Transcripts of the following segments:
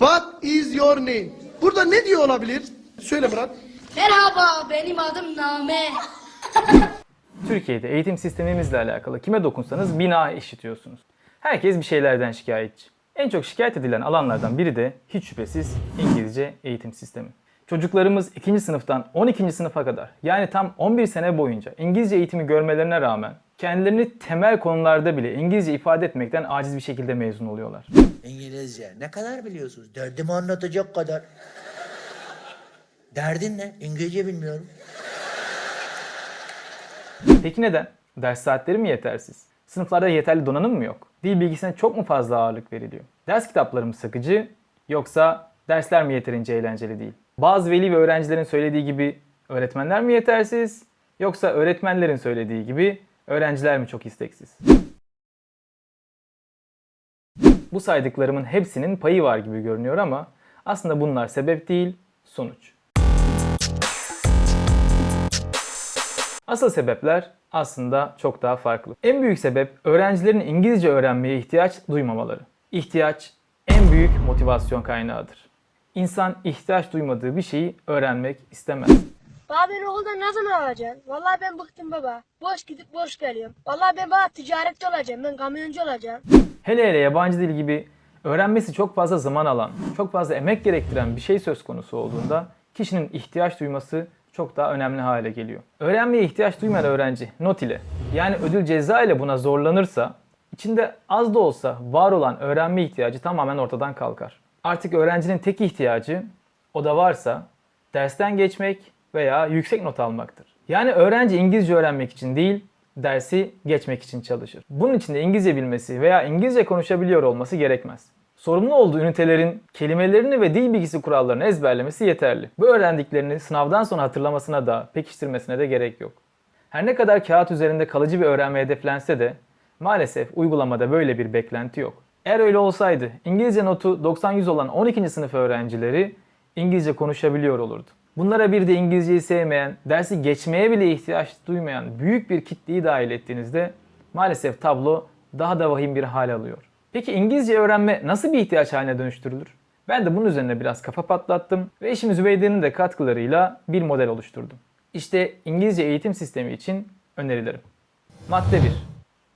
What is your name? Burada ne diyor olabilir? Söyle Murat. Merhaba, benim adım Name. Türkiye'de eğitim sistemimizle alakalı kime dokunsanız bina işitiyorsunuz. Herkes bir şeylerden şikayetçi. En çok şikayet edilen alanlardan biri de hiç şüphesiz İngilizce eğitim sistemi. Çocuklarımız 2. sınıftan 12. sınıfa kadar yani tam 11 sene boyunca İngilizce eğitimi görmelerine rağmen kendilerini temel konularda bile İngilizce ifade etmekten aciz bir şekilde mezun oluyorlar. İngilizce. Ne kadar biliyorsunuz? Derdimi anlatacak kadar. Derdin ne? İngilizce bilmiyorum. Peki neden? Ders saatleri mi yetersiz? Sınıflarda yeterli donanım mı yok? Dil bilgisine çok mu fazla ağırlık veriliyor? Ders kitapları mı sıkıcı yoksa dersler mi yeterince eğlenceli değil? Bazı veli ve öğrencilerin söylediği gibi öğretmenler mi yetersiz yoksa öğretmenlerin söylediği gibi öğrenciler mi çok isteksiz? Bu saydıklarımın hepsinin payı var gibi görünüyor ama aslında bunlar sebep değil, sonuç. Asıl sebepler aslında çok daha farklı. En büyük sebep öğrencilerin İngilizce öğrenmeye ihtiyaç duymamaları. İhtiyaç en büyük motivasyon kaynağıdır. İnsan ihtiyaç duymadığı bir şeyi öğrenmek istemez. Baba beni okuldan ne zaman alacaksın? Vallahi ben bıktım baba. Boş gidip boş geliyorum. Vallahi ben bana ticaretçi olacağım. Ben kamyoncu olacağım. Hele hele yabancı dil gibi öğrenmesi çok fazla zaman alan, çok fazla emek gerektiren bir şey söz konusu olduğunda kişinin ihtiyaç duyması çok daha önemli hale geliyor. Öğrenmeye ihtiyaç duymayan öğrenci not ile yani ödül ceza ile buna zorlanırsa içinde az da olsa var olan öğrenme ihtiyacı tamamen ortadan kalkar. Artık öğrencinin tek ihtiyacı o da varsa dersten geçmek veya yüksek not almaktır. Yani öğrenci İngilizce öğrenmek için değil, dersi geçmek için çalışır. Bunun için de İngilizce bilmesi veya İngilizce konuşabiliyor olması gerekmez. Sorumlu olduğu ünitelerin kelimelerini ve dil bilgisi kurallarını ezberlemesi yeterli. Bu öğrendiklerini sınavdan sonra hatırlamasına da pekiştirmesine de gerek yok. Her ne kadar kağıt üzerinde kalıcı bir öğrenme hedeflense de maalesef uygulamada böyle bir beklenti yok. Eğer öyle olsaydı İngilizce notu 90-100 olan 12. sınıf öğrencileri İngilizce konuşabiliyor olurdu. Bunlara bir de İngilizceyi sevmeyen, dersi geçmeye bile ihtiyaç duymayan büyük bir kitleyi dahil ettiğinizde maalesef tablo daha da vahim bir hal alıyor. Peki İngilizce öğrenme nasıl bir ihtiyaç haline dönüştürülür? Ben de bunun üzerine biraz kafa patlattım ve eşim Zübeyde'nin de katkılarıyla bir model oluşturdum. İşte İngilizce eğitim sistemi için önerilerim. Madde 1.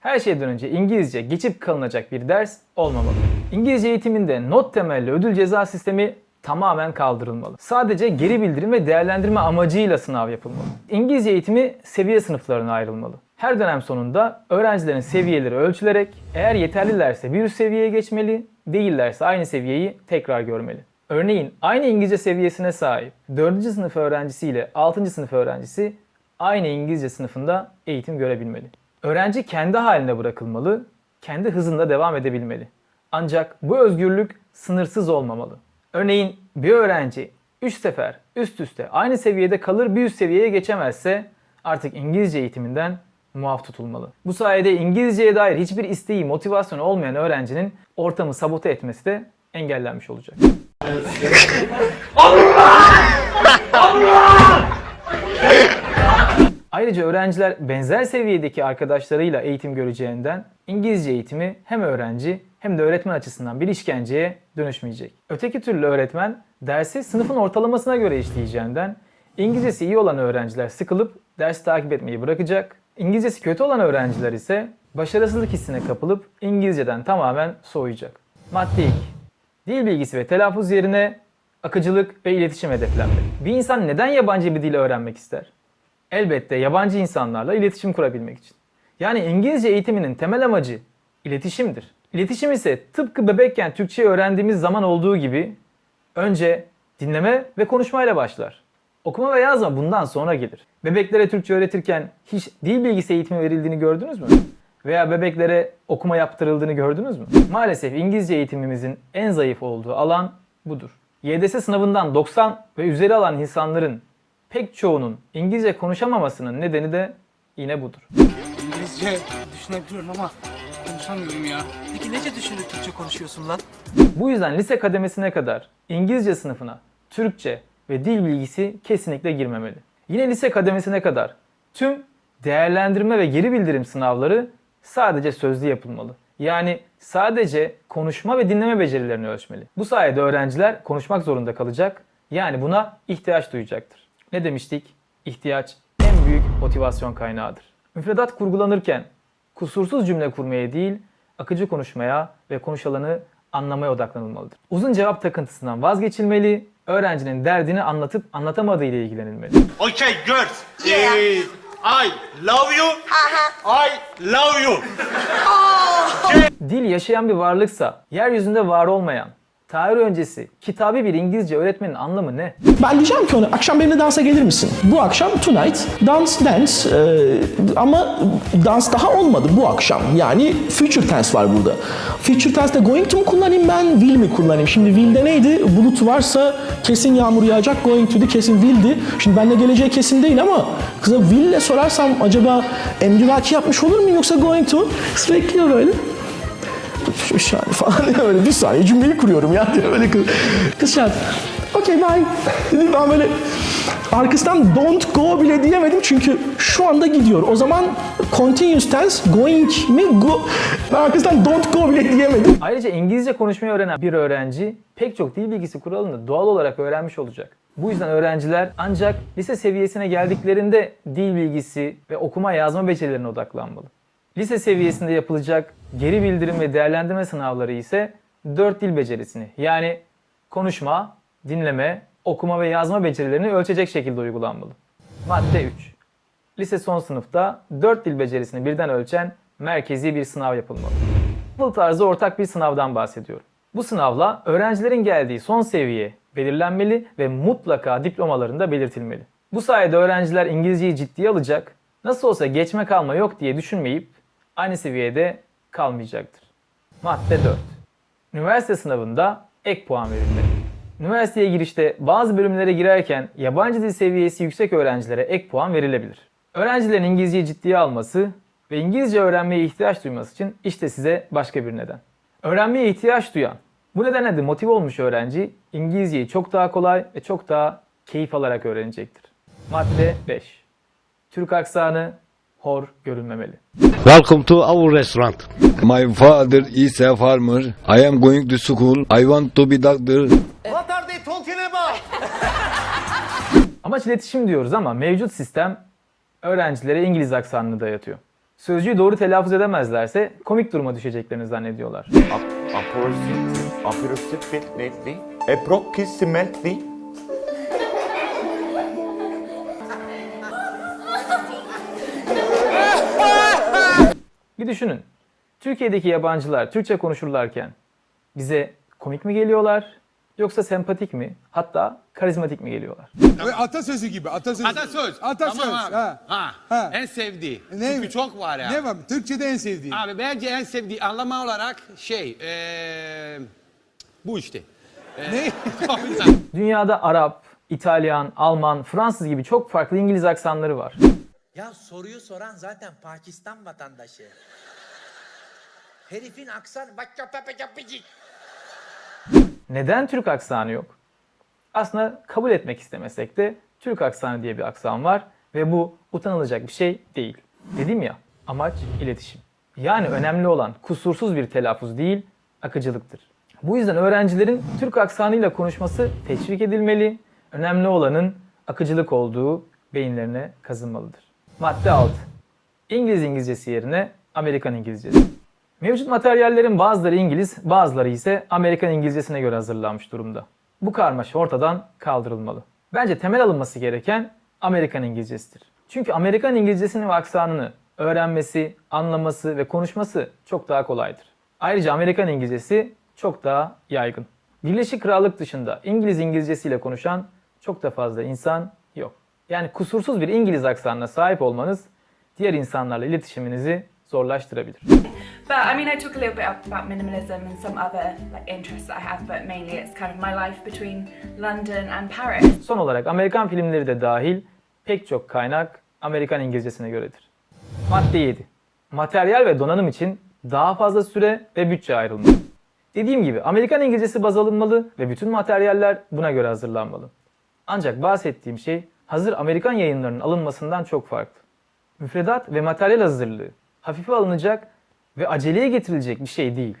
Her şeyden önce İngilizce geçip kalınacak bir ders olmamalı. İngilizce eğitiminde not temelli ödül ceza sistemi tamamen kaldırılmalı. Sadece geri bildirim ve değerlendirme amacıyla sınav yapılmalı. İngilizce eğitimi seviye sınıflarına ayrılmalı. Her dönem sonunda öğrencilerin seviyeleri ölçülerek eğer yeterlilerse bir üst seviyeye geçmeli, değillerse aynı seviyeyi tekrar görmeli. Örneğin aynı İngilizce seviyesine sahip 4. sınıf öğrencisi ile 6. sınıf öğrencisi aynı İngilizce sınıfında eğitim görebilmeli. Öğrenci kendi haline bırakılmalı, kendi hızında devam edebilmeli. Ancak bu özgürlük sınırsız olmamalı. Örneğin bir öğrenci 3 sefer üst üste aynı seviyede kalır bir üst seviyeye geçemezse artık İngilizce eğitiminden muaf tutulmalı. Bu sayede İngilizceye dair hiçbir isteği, motivasyonu olmayan öğrencinin ortamı sabote etmesi de engellenmiş olacak. Ayrıca öğrenciler benzer seviyedeki arkadaşlarıyla eğitim göreceğinden İngilizce eğitimi hem öğrenci hem de öğretmen açısından bir işkenceye dönüşmeyecek. Öteki türlü öğretmen dersi sınıfın ortalamasına göre işleyeceğinden İngilizcesi iyi olan öğrenciler sıkılıp dersi takip etmeyi bırakacak. İngilizcesi kötü olan öğrenciler ise başarısızlık hissine kapılıp İngilizceden tamamen soğuyacak. Madde 2. Dil bilgisi ve telaffuz yerine akıcılık ve iletişim hedeflenmeli. Bir insan neden yabancı bir dil öğrenmek ister? Elbette yabancı insanlarla iletişim kurabilmek için. Yani İngilizce eğitiminin temel amacı iletişimdir. İletişim ise tıpkı bebekken Türkçe öğrendiğimiz zaman olduğu gibi önce dinleme ve konuşmayla başlar. Okuma ve yazma bundan sonra gelir. Bebeklere Türkçe öğretirken hiç dil bilgisi eğitimi verildiğini gördünüz mü? Veya bebeklere okuma yaptırıldığını gördünüz mü? Maalesef İngilizce eğitimimizin en zayıf olduğu alan budur. YDS sınavından 90 ve üzeri alan insanların pek çoğunun İngilizce konuşamamasının nedeni de yine budur. İngilizce düşünebiliyorum ama konuşamıyorum ya. Peki nece düşünüp Türkçe konuşuyorsun lan? Bu yüzden lise kademesine kadar İngilizce sınıfına Türkçe ve dil bilgisi kesinlikle girmemeli. Yine lise kademesine kadar tüm değerlendirme ve geri bildirim sınavları sadece sözlü yapılmalı. Yani sadece konuşma ve dinleme becerilerini ölçmeli. Bu sayede öğrenciler konuşmak zorunda kalacak. Yani buna ihtiyaç duyacaktır. Ne demiştik? İhtiyaç en büyük motivasyon kaynağıdır. Müfredat kurgulanırken kusursuz cümle kurmaya değil, akıcı konuşmaya ve konuşulanı anlamaya odaklanılmalıdır. Uzun cevap takıntısından vazgeçilmeli, öğrencinin derdini anlatıp anlatamadığı ile ilgilenilmeli. Okay, girls. Eh, I love you. I love you. Dil yaşayan bir varlıksa, yeryüzünde var olmayan, tarih öncesi kitabi bir İngilizce öğretmenin anlamı ne? Ben diyeceğim ki ona akşam benimle dansa gelir misin? Bu akşam tonight dans dance e, ama dans daha olmadı bu akşam. Yani future tense var burada. Future tense'de going to mu kullanayım ben will mi kullanayım? Şimdi will'de neydi? Bulut varsa kesin yağmur yağacak. Going to'di kesin will'di. Şimdi benimle geleceği kesin değil ama kıza will'le sorarsam acaba emrivaki yapmış olur mu yoksa going to? Bekliyor böyle. Şu şahane falan öyle bir saniye cümleyi kuruyorum ya diye böyle kız. Kız şahane. Okay bye. Dedim ben böyle arkasından don't go bile diyemedim çünkü şu anda gidiyor. O zaman continuous tense going mi go. Ben arkasından don't go bile diyemedim. Ayrıca İngilizce konuşmayı öğrenen bir öğrenci pek çok dil bilgisi kuralını doğal olarak öğrenmiş olacak. Bu yüzden öğrenciler ancak lise seviyesine geldiklerinde dil bilgisi ve okuma yazma becerilerine odaklanmalı. Lise seviyesinde yapılacak geri bildirim ve değerlendirme sınavları ise 4 dil becerisini yani konuşma, dinleme, okuma ve yazma becerilerini ölçecek şekilde uygulanmalı. Madde 3. Lise son sınıfta 4 dil becerisini birden ölçen merkezi bir sınav yapılmalı. TOEFL tarzı ortak bir sınavdan bahsediyorum. Bu sınavla öğrencilerin geldiği son seviye belirlenmeli ve mutlaka diplomalarında belirtilmeli. Bu sayede öğrenciler İngilizceyi ciddiye alacak, nasıl olsa geçme kalma yok diye düşünmeyip aynı seviyede kalmayacaktır. Madde 4. Üniversite sınavında ek puan verilmeli. Üniversiteye girişte bazı bölümlere girerken yabancı dil seviyesi yüksek öğrencilere ek puan verilebilir. Öğrencilerin İngilizceyi ciddiye alması ve İngilizce öğrenmeye ihtiyaç duyması için işte size başka bir neden. Öğrenmeye ihtiyaç duyan, bu nedenle de motive olmuş öğrenci İngilizceyi çok daha kolay ve çok daha keyif alarak öğrenecektir. Madde 5. Türk aksanı hor görülmemeli. Welcome to our restaurant. My father is a farmer. I am going to school. I want to be doctor. What are they talking about? Amaç iletişim diyoruz ama mevcut sistem öğrencilere İngiliz aksanını dayatıyor. Sözcüğü doğru telaffuz edemezlerse komik duruma düşeceklerini zannediyorlar. Approximately. Approximately. Bir düşünün. Türkiye'deki yabancılar Türkçe konuşurlarken bize komik mi geliyorlar yoksa sempatik mi hatta karizmatik mi geliyorlar? Atasözü gibi atasözü. Atasöz. Atasöz. Tamam abi. Ha. Ha. Ha. En sevdiği. Ne- Çünkü çok var ya. Ne var? Türkçe'de en sevdiğin. Abi bence en sevdiği anlama olarak şey eee bu işte. Ne? Dünyada Arap, İtalyan, Alman, Fransız gibi çok farklı İngiliz aksanları var. Ya soruyu soran zaten Pakistan vatandaşı. Herifin aksanı bak Neden Türk aksanı yok? Aslında kabul etmek istemesek de Türk aksanı diye bir aksan var ve bu utanılacak bir şey değil. Dedim ya, amaç iletişim. Yani önemli olan kusursuz bir telaffuz değil, akıcılıktır. Bu yüzden öğrencilerin Türk aksanıyla konuşması teşvik edilmeli, önemli olanın akıcılık olduğu beyinlerine kazınmalıdır. Madde 6. İngiliz İngilizcesi yerine Amerikan İngilizcesi. Mevcut materyallerin bazıları İngiliz, bazıları ise Amerikan İngilizcesine göre hazırlanmış durumda. Bu karmaşa ortadan kaldırılmalı. Bence temel alınması gereken Amerikan İngilizcesidir. Çünkü Amerikan İngilizcesini ve aksanını öğrenmesi, anlaması ve konuşması çok daha kolaydır. Ayrıca Amerikan İngilizcesi çok daha yaygın. Birleşik Krallık dışında İngiliz İngilizcesiyle konuşan çok da fazla insan. Yani kusursuz bir İngiliz aksanına sahip olmanız diğer insanlarla iletişiminizi zorlaştırabilir. But I mean, I talk a little bit about minimalism and some other like interests that I have, but mainly it's kind of my life between London and Paris. Son olarak Amerikan filmleri de dahil pek çok kaynak Amerikan İngilizcesine göredir. Madde 7. Materyal ve donanım için daha fazla süre ve bütçe ayrılmalı. Dediğim gibi Amerikan İngilizcesi baz alınmalı ve bütün materyaller buna göre hazırlanmalı. Ancak bahsettiğim şey hazır Amerikan yayınlarının alınmasından çok farklı. Müfredat ve materyal hazırlığı hafife alınacak ve aceleye getirilecek bir şey değil.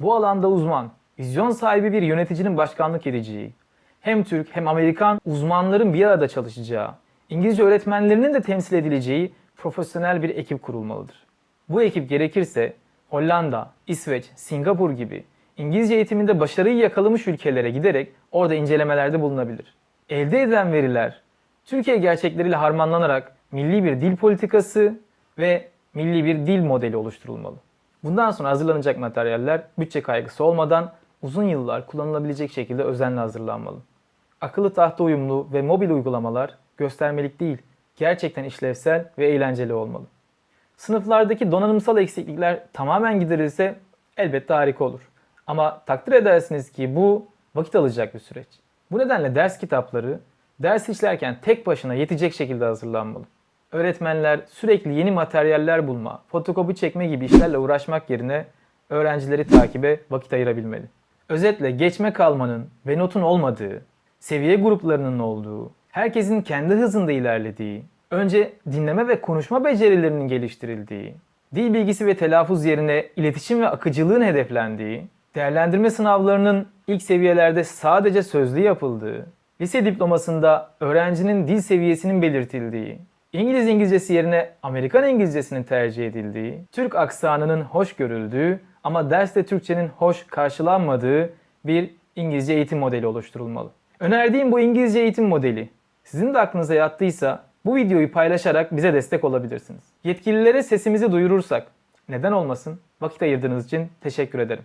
Bu alanda uzman, vizyon sahibi bir yöneticinin başkanlık edeceği, hem Türk hem Amerikan uzmanların bir arada çalışacağı, İngilizce öğretmenlerinin de temsil edileceği profesyonel bir ekip kurulmalıdır. Bu ekip gerekirse Hollanda, İsveç, Singapur gibi İngilizce eğitiminde başarıyı yakalamış ülkelere giderek orada incelemelerde bulunabilir. Elde edilen veriler Türkiye gerçekleriyle harmanlanarak milli bir dil politikası ve milli bir dil modeli oluşturulmalı. Bundan sonra hazırlanacak materyaller bütçe kaygısı olmadan uzun yıllar kullanılabilecek şekilde özenle hazırlanmalı. Akıllı tahta uyumlu ve mobil uygulamalar göstermelik değil, gerçekten işlevsel ve eğlenceli olmalı. Sınıflardaki donanımsal eksiklikler tamamen giderilse elbette harika olur. Ama takdir edersiniz ki bu vakit alacak bir süreç. Bu nedenle ders kitapları ders işlerken tek başına yetecek şekilde hazırlanmalı. Öğretmenler sürekli yeni materyaller bulma, fotokopi çekme gibi işlerle uğraşmak yerine öğrencileri takibe vakit ayırabilmeli. Özetle geçme kalmanın ve notun olmadığı, seviye gruplarının olduğu, herkesin kendi hızında ilerlediği, önce dinleme ve konuşma becerilerinin geliştirildiği, dil bilgisi ve telaffuz yerine iletişim ve akıcılığın hedeflendiği, değerlendirme sınavlarının ilk seviyelerde sadece sözlü yapıldığı, lise diplomasında öğrencinin dil seviyesinin belirtildiği, İngiliz İngilizcesi yerine Amerikan İngilizcesinin tercih edildiği, Türk aksanının hoş görüldüğü ama derste Türkçenin hoş karşılanmadığı bir İngilizce eğitim modeli oluşturulmalı. Önerdiğim bu İngilizce eğitim modeli sizin de aklınıza yattıysa bu videoyu paylaşarak bize destek olabilirsiniz. Yetkililere sesimizi duyurursak neden olmasın? Vakit ayırdığınız için teşekkür ederim.